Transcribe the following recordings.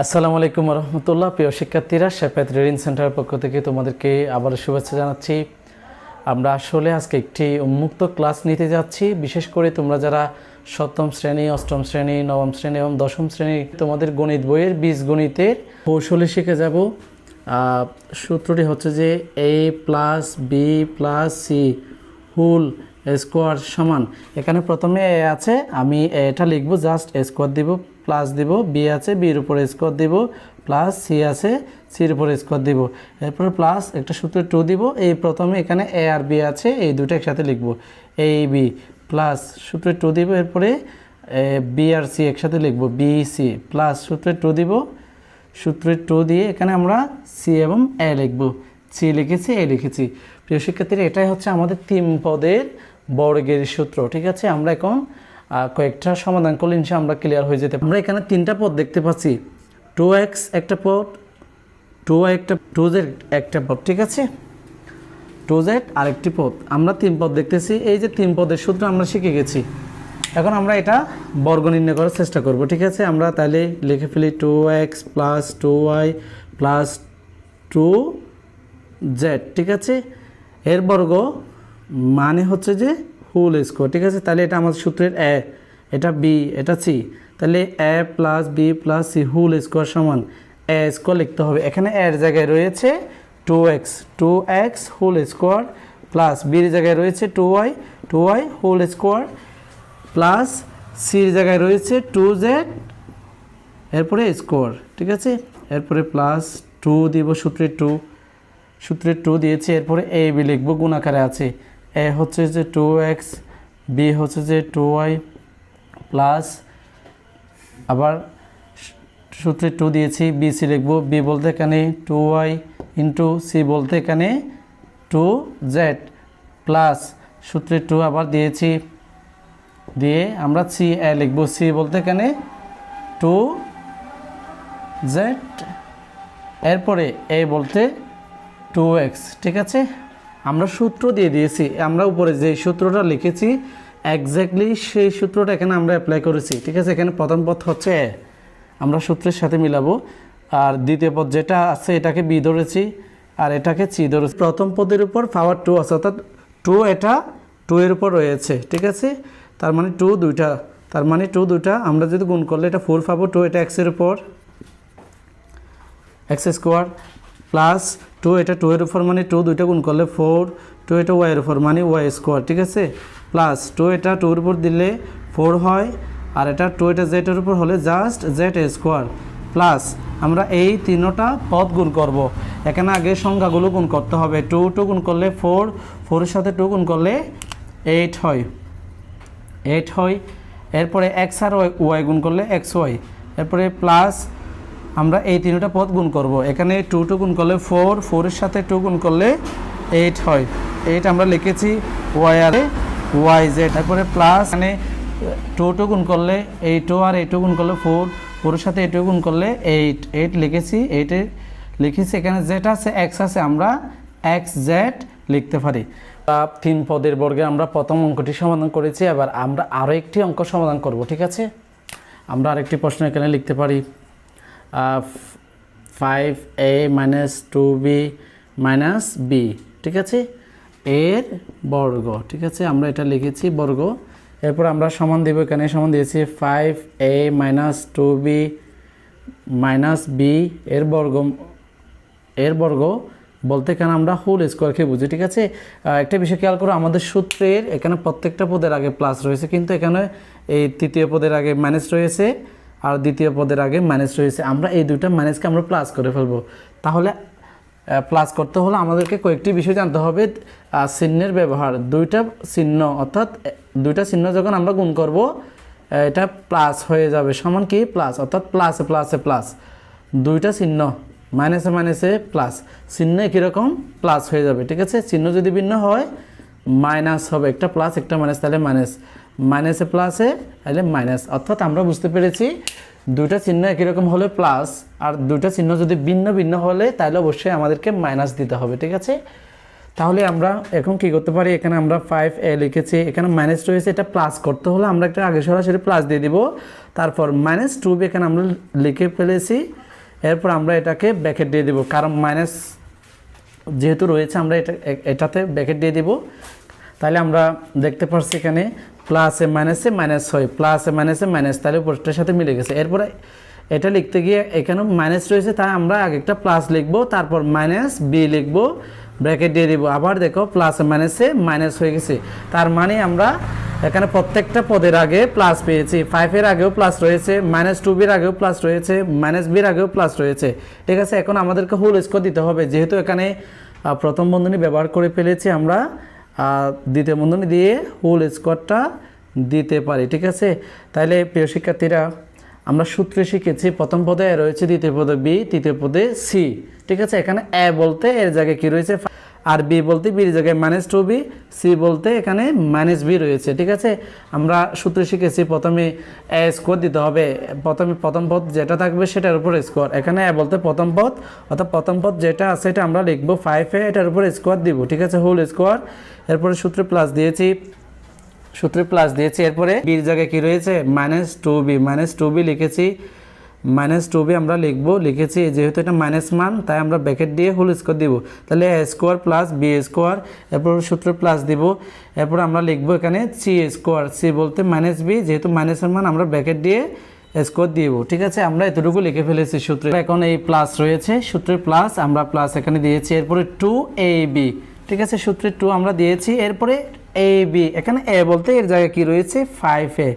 আসসালামু আলাইকুম রহমতুল্লাহ। প্রিয় শিক্ষার্থীরা শেফাত রিডিং সেন্টারের পক্ষ থেকে তোমাদেরকে আবারও শুভেচ্ছা জানাচ্ছি। আমরা আসলে আজকে একটি উন্মুক্ত ক্লাস নিতে যাচ্ছি। বিশেষ করে তোমরা যারা সপ্তম শ্রেণি, অষ্টম শ্রেণি, নবম শ্রেণি এবং দশম শ্রেণি, তোমাদের গণিত বইয়ের বীজ গণিতের কৌশলে শিখে যাব। সূত্রটি হচ্ছে যে A plus B plus C whole square সমান। এখানে প্রথমে এ আছে, আমি এটা লিখব জাস্ট স্কোয়ার দিব। প্লাস দিব, বি আছে বির উপরে স্কোয়ার দিব, প্লাস সি আছে সির উপরে স্কোয়ার দিব। এরপরে প্লাস একটা সূত্র টু দিব, এই প্রথমে এখানে এ আর বি আছে, এই দুটো একসাথে লিখব। এ বি প্লাস সূত্র টু দিব, এরপরে বি আর সি একসাথে লিখব। বি সি প্লাস সূত্রে টু দিব সূত্রের টু দিয়ে এখানে আমরা সি এবং এ লিখব। সি লিখেছি এ লিখেছি। প্রিয় শিক্ষার্থীরা, এটাই হচ্ছে আমাদের তিন পদের বর্গের সূত্র, ঠিক আছে? আমরা এখন কয়েকটা সমাধান করলে ইনশা আমরা ক্লিয়ার হয়ে যেতে আমরা এখানে তিনটা পদ দেখতে পাচ্ছি। টু এক্স একটা পদ টু একটা টু জেড একটা পদ, ঠিক আছে? টু জেড আরেকটি পদ। আমরা তিন পদ দেখতেছি। এই যে তিন পদের সূত্র আমরা শিখে গেছি। এখন আমরা এটা বর্গ নির্ণয় করার চেষ্টা করব, ঠিক আছে? আমরা তাহলে লিখে ফেলি two X plus two Y plus two Z ঠিক আছে? এর বর্গ মানে হচ্ছে যে হোল স্কোয়ার ঠিক আছে? তাহলে এটা আমাদের সূত্রের এ, এটা বি, এটা সি। তাহলে A plus B plus C whole square সমান এ স্কোয়ার লিখতে হবে। এখানে এর জায়গায় রয়েছে two X two X whole square plus বির জায়গায় রয়েছে two Y two Y whole square plus সির জায়গায় রয়েছে টু জেড এরপরে স্কোয়ার ঠিক আছে? এরপরে প্লাস টু দিব সূত্রে টু সূত্রে টু দিয়েছি, এরপরে এ বি লিখব গুণাকারে আছে। এ হচ্ছে যে টু এক্স বি হচ্ছে যে টু ওয়াই প্লাস আবার সূত্রে টু দিয়েছি বি সি লিখব বি বলতে এখানে টু ওয়াই ইন্টু সি বলতে এখানে টু জেড প্লাস সূত্রে টু আবার দিয়েছি, দিয়ে আমরা সি এ লিখব সি বলতে এখানে টু জেড এরপরে এ বলতে টু এক্স ঠিক আছে? আমরা সূত্র দিয়ে দিয়েছি, আমরা উপরে যে সূত্রটা লিখেছি একজ্যাক্টলি সেই সূত্রটা এখানে আমরা অ্যাপ্লাই করেছি, ঠিক আছে? এখানে প্রথম পথ হচ্ছে এ। আমরা সূত্রের সাথে মিলাবো। আর দ্বিতীয় পদ যেটা আছে, এটাকে বি ধরেছি, আর এটাকে চি ধরেছি। প্রথম পদের উপর পাওয়ার টু আছে, অর্থাৎ টু এটা টু এর উপর রয়েছে, ঠিক আছে? তার মানে টু দুইটা, তার মানে টু দুইটা, আমরা যদি গুণ করলে এটা ফোর পাবো টু এটা এক্সের উপর। এক্স স্কোয়ার প্লাস টু এটা টু এর উপর মানে টু দুইটা গুণ করলে ফোর টু এটা ওয়াইয়ের উপর মানে ওয়াই স্কোয়ার ঠিক আছে? প্লাস টু এটা টুর উপর দিলে ফোর হয়, আর এটা টু এটা জেটের উপর হলে জাস্ট জেড স্কোয়ার প্লাস আমরা এই তিনোটা পদ গুণ করব। এখানে আগে সংখ্যাগুলো গুণ করতে হবে। টু টু গুণ করলে ফোর ফোরের সাথে টু গুণ করলে এইট হয়। এইট হয়। এরপরে এক্স আর ওয়াই ওয়াই গুণ করলে এক্স ওয়াই এরপরে প্লাস আমরা এই তিনটা পদ গুণ করব। এখানে টু টু গুণ করলে ফোর ফোরের সাথে টু গুণ করলে এইট হয়। এইট আমরা লিখেছি ওয়াই আর ওয়াই জেড তারপরে প্লাস এখানে টু টু গুণ করলে এই টু আর এই টু গুণ করলে ফোর ফোরের সাথে এই টু গুণ করলে এইট এইট লিখেছি এইটে লিখেছি, এখানে জেড আছে এক্স আছে, আমরা এক্স জেড লিখতে পারি। তিন পদের বর্গে আমরা প্রথম অঙ্কটি সমাধান করেছি, এবার আমরা আরও একটি অঙ্ক সমাধান করব, ঠিক আছে? আমরা আরেকটি প্রশ্ন এখানে লিখতে পারি। Five A minus two B minus B ঠিক আছে? এর বর্গ, ঠিক আছে? আমরা এটা লিখেছি বর্গ। এরপর আমরা সমান দেব এখানে, সমান দিয়েছি five A minus two B minus B এর বর্গ এর বর্গ বলতে এখানে আমরা হোল স্কোয়ারকে বুঝি, ঠিক আছে? একটা বিষয় খেয়াল করো, আমাদের সূত্রের এখানে প্রত্যেকটা পদের আগে প্লাস রয়েছে, কিন্তু এখানে এই তৃতীয় পদের আগে মাইনাস রয়েছে। আর দ্বিতীয় পদের আগে মাইনাস রয়েছে। আমরা এই দুইটা মাইনাসকে আমরা প্লাস করে ফেলব। তাহলে প্লাস করতে হলে আমাদেরকে কয়েকটি বিষয় জানতে হবে চিহ্নের ব্যবহার। দুইটা চিহ্ন, অর্থাৎ দুইটা চিহ্ন যখন আমরা গুণ করব এটা প্লাস হয়ে যাবে। সমান কি? প্লাস অর্থাৎ প্লাসে প্লাসে প্লাস দুইটা চিহ্ন মাইনাসে মাইনাসে প্লাস চিহ্ন কীরকম প্লাস হয়ে যাবে, ঠিক আছে? চিহ্ন যদি ভিন্ন হয় মাইনাস হবে। একটা প্লাস একটা মাইনাস তাহলে মাইনাস মাইনাসে প্লাসে তাহলে মাইনাস অর্থাৎ আমরা বুঝতে পেরেছি দুইটা চিহ্ন একই রকম হলে প্লাস আর দুইটা চিহ্ন যদি ভিন্ন ভিন্ন হলে, তাহলে অবশ্যই আমাদেরকে মাইনাস দিতে হবে, ঠিক আছে? তাহলে আমরা এখন কি করতে পারি? এখানে আমরা ফাইভ এ লিখেছি। এখানে মাইনাস রয়েছে, এটা প্লাস করতে হলে আমরা একটা আগে সরাসরি প্লাস দিয়ে দিব। তারপর মাইনাস টু এখানে আমরা লিখে ফেলেছি। এরপর আমরা এটাকে ব্যাকেট দিয়ে দেবো। কারণ মাইনাস যেহেতু রয়েছে, আমরা এটা এটাতে ব্যাকেট দিয়ে দিব। তাহলে আমরা দেখতে পাচ্ছি এখানে প্লাসে মাইনাসে মাইনাস হয়। প্লাসে মাইনাসে মাইনাস তাহলে উপরটার সাথে মিলে গেছে। এরপরে এটা লিখতে গিয়ে এখানে মাইনাস রয়েছে তাই আমরা আগে একটা প্লাস লিখব, তারপর মাইনাস বি লিখব ব্র্যাকেট দিয়ে দিব। আবার দেখো প্লাস মাইনাসে মাইনাস হয়ে গেছে। তার মানে আমরা এখানে প্রত্যেকটা পদের আগে প্লাস পেয়েছি। ফাইভের আগেও প্লাস রয়েছে মাইনাস টু বির আগেও প্লাস রয়েছে মাইনাস বির আগেও প্লাস রয়েছে। ঠিক আছে, এখন আমাদেরকে হোল স্কোর দিতে হবে। যেহেতু এখানে প্রথম বন্ধনী ব্যবহার করে ফেলেছি আমরা আহ, দ্বিতীয় বন্ধনী দিয়ে হোল স্কোয়ারটা দিতে পারি ঠিক আছে? তাহলে প্রিয় শিক্ষার্থীরা আমরা সূত্রে শিখেছি প্রথম পদে রয়েছে দ্বিতীয় পদে বি তৃতীয় পদে সি ঠিক আছে? এখানে এ বলতে এর জায়গায় কি রয়েছে? আর বি বলতে বির জায়গায় মাইনাস টু বি সি বলতে এখানে মাইনাস বি রয়েছে, ঠিক আছে? আমরা সূত্র শিখেছি, প্রথমে এ স্কোর দিতে হবে। প্রথমে প্রথম পদ যেটা থাকবে সেটার উপর স্কোর এখানে এ বলতে প্রথম পদ, অর্থাৎ প্রথম পদ যেটা আছে এটা আমরা লিখব ফাইভে এটার উপর স্কোর দিব, ঠিক আছে? হোল স্কোর এরপরে সূত্র প্লাস দিয়েছি। সূত্রে প্লাস দিয়েছি, এরপরে বির জায়গায় কি রয়েছে? Minus two b minus two b লিখেছি। মাইনাস টু বি আমরা লিখব, লিখেছি যেহেতু এটা মাইনাস মান, তাই আমরা ব্যাকেট দিয়ে হোল স্কোয়ার দিব। তাহলে a square plus b square এরপর সূত্রে প্লাস দিব। এরপর আমরা লিখব এখানে সি স্কোয়ার সি বলতে মাইনাস বি যেহেতু মাইনাসের মান আমরা ব্যাকেট দিয়ে স্কোর দিব। ঠিক আছে? আমরা এতটুকু লিখে ফেলেছি সূত্রে। এখন এই প্লাস রয়েছে সূত্রের প্লাস আমরা প্লাস এখানে দিয়েছি। এরপরে টু এ বি ঠিক আছে? সূত্রে টু আমরা দিয়েছি। এরপরে এ বি এখানে এ বলতে এর জায়গায় কি রয়েছে? ফাইভ এ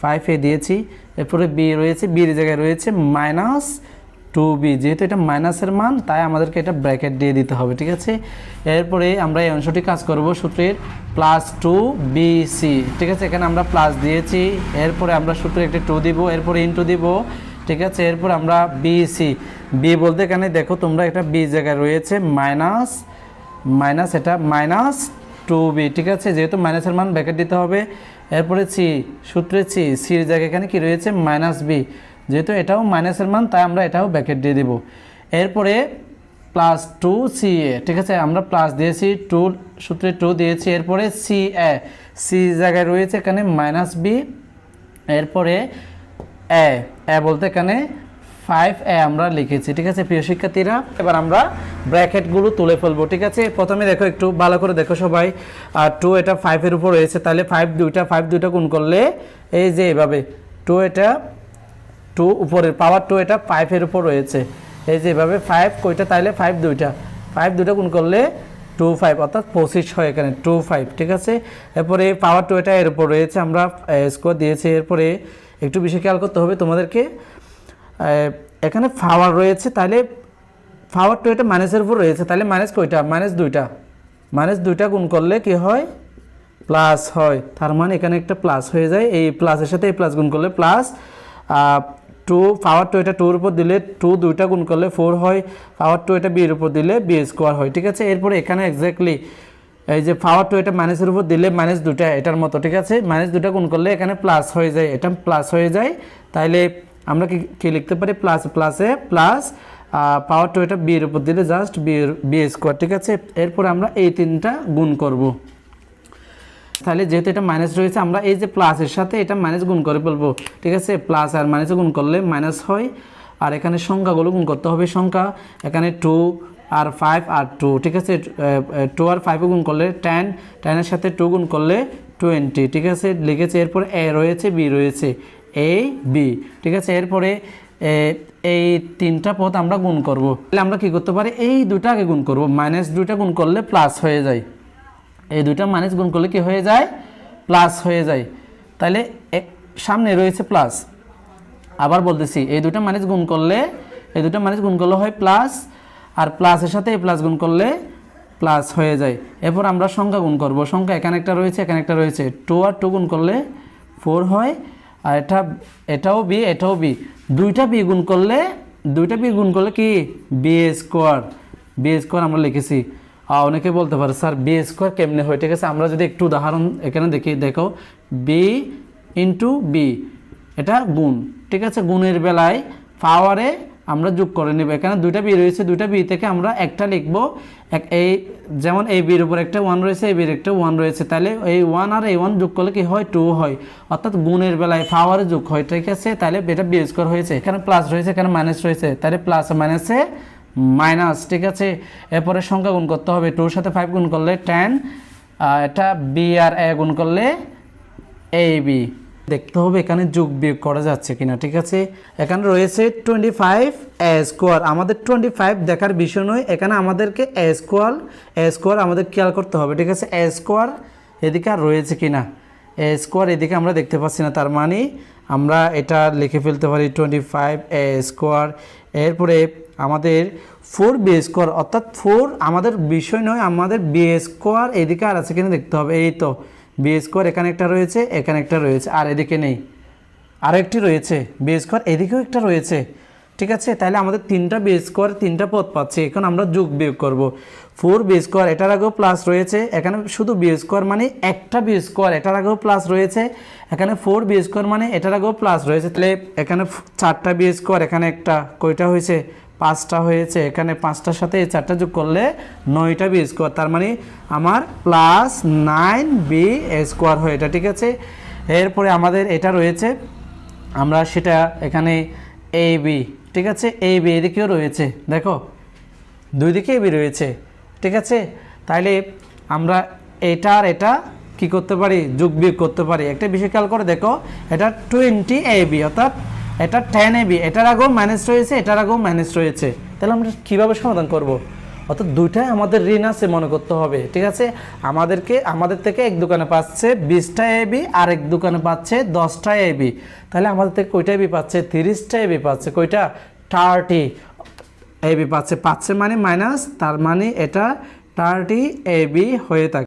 ফাইভ এ দিয়েছি। এরপরে বি রয়েছে বির জায়গায় রয়েছে মাইনাস টু বি যেহেতু এটা মাইনাসের মান, তাই আমাদেরকে এটা ব্র্যাকেট দিয়ে দিতে হবে, ঠিক আছে? এরপরে আমরা এই অংশটি কাজ করব সূত্রের প্লাস টু বি সি ঠিক আছে? এখানে আমরা প্লাস দিয়েছি, এরপরে আমরা সূত্রে একটি টু দিব, এরপরে ইন্টু দিব, ঠিক আছে? এরপর আমরা বি সি বি বলতে এখানে দেখো তোমরা একটা বি জায়গায় রয়েছে মাইনাস মাইনাস এটা মাইনাস টু বি ঠিক আছে? যেহেতু মাইনাসের মান ব্যাকেট দিতে হবে এরপরে সি সূত্রে সি সির জায়গায় এখানে কী রয়েছে? Minus b. যেহেতু এটাও মাইনাসের মান, তাই আমরা এটাও ব্যাকেট দিয়ে দেবো। এরপরে প্লাস টু সি এ, ঠিক আছে? আমরা প্লাস দিয়েছি, টু, সূত্রে টু দিয়েছি। এরপরে সি এ, সি জায়গায় রয়েছে এখানে মাইনাস বি। এরপরে এ বলতে এখানে ফাইভ এ আমরা লিখেছি, ঠিক আছে প্রিয় শিক্ষার্থীরা? এবার আমরা ব্র্যাকেটগুলো তুলে ফেলব, ঠিক আছে? প্রথমে দেখো একটু ভালো করে দেখো সবাই। আর টু এটা ফাইভের উপর রয়েছে, তাহলে ফাইভ দুইটা ফাইভ দুইটা গুণ করলে এই যে এভাবে টু এটা টু উপরের পাওয়ার টু এটা ফাইভের উপর রয়েছে। এই যে এভাবে ফাইভ কইটা তাইলে ফাইভ দুইটা। ফাইভ দুইটা গুণ করলে টু ফাইভ অর্থাৎ পঁচিশ হয় এখানে টু ফাইভ ঠিক আছে? এরপরে পাওয়ার টু এটা এর উপর রয়েছে, আমরা স্কোর দিয়েছি। এরপরে একটু বেশি খেয়াল করতে হবে তোমাদেরকে। এখানে পাওয়ার রয়েছে, তাহলে পাওয়ার টু এটা মাইনাসের উপর রয়েছে, তাহলে মাইনাস কয়টা? মাইনাস দুইটা। মাইনাস দুইটা গুণ করলে কি হয়? প্লাস হয়। তার মানে এখানে একটা প্লাস হয়ে যায়, এই প্লাসের সাথে এই প্লাস গুণ করলে প্লাস টু পাওয়ার টু এটা টুর উপর দিলে টু দুইটা গুণ করলে ফোর হয় পাওয়ার টু এটা বির উপর দিলে বি স্কোয়ার হয়, ঠিক আছে? এরপরে এখানে এক্স্যাক্টলি এই যে পাওয়ার টু এটা মাইনাসের উপর দিলে মাইনাস দুটা এটার মতো, ঠিক আছে? মাইনাস দুটা গুণ করলে এখানে প্লাস হয়ে যায়, এটা প্লাস হয়ে যায়, তাইলে আমরা কি কি লিখতে পারি? প্লাস প্লাসে প্লাস পাওয়ার টু এটা বিয়ের উপর দিলে জাস্ট বি স্কোয়ার ঠিক আছে? এরপর আমরা এই তিনটা গুণ করব। তাহলে যেহেতু এটা মাইনাস রয়েছে, আমরা এই যে প্লাসের সাথে এটা মাইনাস গুণ করে ফেলব, ঠিক আছে? প্লাস আর মাইনাসে গুণ করলে মাইনাস হয়। আর এখানে সংখ্যাগুলো গুণ করতে হবে সংখ্যা। এখানে টু আর ফাইভ আর টু ঠিক আছে? টু আর ফাইভে গুণ করলে টেন টেনের সাথে টু গুণ করলে টোয়েন্টি ঠিক আছে? লিখেছে, এরপর এ রয়েছে বি রয়েছে। এ বি ঠিক আছে? এরপরে এই তিনটা পদ আমরা গুণ করব। তাহলে আমরা কি করতে পারি? এই দুটা আগে গুণ করব। মাইনাস দুইটা গুণ করলে প্লাস হয়ে যায়। এই দুইটা মাইনাস গুণ করলে কি হয়ে যায়? প্লাস হয়ে যায়। তাহলে সামনে রয়েছে প্লাস। আবার বলতেছি, এই দুটো মাইনাস গুণ করলে, এই দুটো মাইনাস গুণ করলে হয় প্লাস। আর প্লাসের সাথে এই প্লাস গুণ করলে প্লাস হয়ে যায়। এরপর আমরা সংখ্যা গুণ করব। সংখ্যা এখানে একটা রয়েছে, এখানে একটা রয়েছে। টু আর টু গুণ করলে ফোর হয়। আর এটা, এটাও বি এটাও বি। দুইটা বি গুণ করলে, দুইটা বি গুণ করলে কি? B square. বি স্কোয়ার আমরা লিখেছি। আর অনেকে বলতে পারে, স্যার, বি স্কোয়ার কেমনে হয় ঠিক আছে আমরা যদি একটু উদাহরণ এখানে দেখি, দেখো, বি ইন্টু বি, এটা গুণ। ঠিক আছে? গুণের বেলায় পাওয়ারে আমরা যোগ করে নেব। এখানে দুইটা বি রয়েছে, দুইটা বি থেকে আমরা একটা লিখব। এক এই যেমন এই বির উপর একটা ওয়ান রয়েছে এই বির একটা ওয়ান রয়েছে। তাহলে এই ওয়ান আর এই ওয়ান যোগ করলে কি হয়? টু হয়। অর্থাৎ গুণের বেলায় পাওয়ারে যোগ হয়, ঠিক আছে? তাহলে এটা বি স্কোয়ার হয়েছে। এখানে প্লাস রয়েছে, এখানে মাইনাস রয়েছে। তাহলে প্লাস মাইনাসে মাইনাস ঠিক আছে? এরপরে সংখ্যা গুণ করতে হবে। টুর সাথে ফাইভ গুণ করলে টেন এটা বি আর এ গুণ করলে এ বি দেখতে হবে এখানে যোগ বিয়োগ করা যাচ্ছে কিনা, ঠিক আছে? এখানে রয়েছে টোয়েন্টি ফাইভ এ স্কোয়ার আমাদের টোয়েন্টি ফাইভ দেখার বিষয় নয়, এখানে আমাদেরকে এ স্কোয়ার এ স্কোয়ার আমাদের খেয়াল করতে হবে, ঠিক আছে? এ স্কোয়ার এদিকে আর রয়েছে কিনা? এ স্কোয়ার এদিকে আমরা দেখতে পাচ্ছি না, তার মানে আমরা এটা লিখে ফেলতে পারি টোয়েন্টি ফাইভ এ স্কোয়ার এরপরে আমাদের ফোর বি স্কোয়ার অর্থাৎ ফোর আমাদের বিষয় নয়, আমাদের বি স্কোয়ার এদিকে আর আছে কিনা দেখতে হবে, এই তো। বি স্কোয়ার এখানে একটা রয়েছে, এখানে একটা রয়েছে, আর এদিকে নেই। আর একটি রয়েছে, বি স্কোয়ার এদিকেও একটা রয়েছে। ঠিক আছে? তাহলে আমাদের তিনটা বি স্কোয়ার তিনটা পদ পাচ্ছি, এখন আমরা যোগ বিয়োগ করব। ফোর বি স্কোয়ার এটার আগেও প্লাস রয়েছে, এখানে শুধু বি স্কোয়ার মানে একটা বি স্কোয়ার এটার আগেও প্লাস রয়েছে, এখানে ফোর বি স্কোয়ার মানে এটার আগেও প্লাস রয়েছে। তাহলে এখানে চারটা বি স্কোয়ার, এখানে একটা কয়টা হয়েছে? পাঁচটা হয়েছে, এখানে পাঁচটার সাথে এই চারটা যোগ করলে নয়টা বি স্কোয়ার, তার মানে আমার প্লাস নাইন বি স্কোয়ার হয় এটা, ঠিক আছে? এরপরে আমাদের এটা রয়েছে, আমরা সেটা এখানে এ বি, ঠিক আছে? এ বি এদিকেও রয়েছে, দেখো? দুই দিকে এ বি রয়েছে, ঠিক আছে? তাইলে আমরা এটা আর এটা কি করতে পারি? যোগ বিয়োগ করতে পারি। একটা বিষয় খেয়াল করে দেখো, এটা টোয়েন্টি এ বি, অর্থাৎ এটা টেন এ বি এটার আগেও মাইনাস রয়েছে, এটার আগেও মাইনাস রয়েছে। তাহলে আমরা কীভাবে সমাধান করব? অর্থাৎ দুইটাই আমাদের ঋণ আছে মনে করতে হবে, ঠিক আছে? আমাদেরকে, আমাদের থেকে এক দোকানে পাচ্ছে বিশটা এবি আর এক দোকানে পাচ্ছে দশটা এবি তাহলে আমাদের থেকে কয়টা এবি পাচ্ছে? তিরিশটা এবি পাচ্ছে। কয়টা? থার্টি এবি পাচ্ছে। পাচ্ছে মানে মাইনাস তার মানে এটা থার্টি এবি হয়ে থাকে।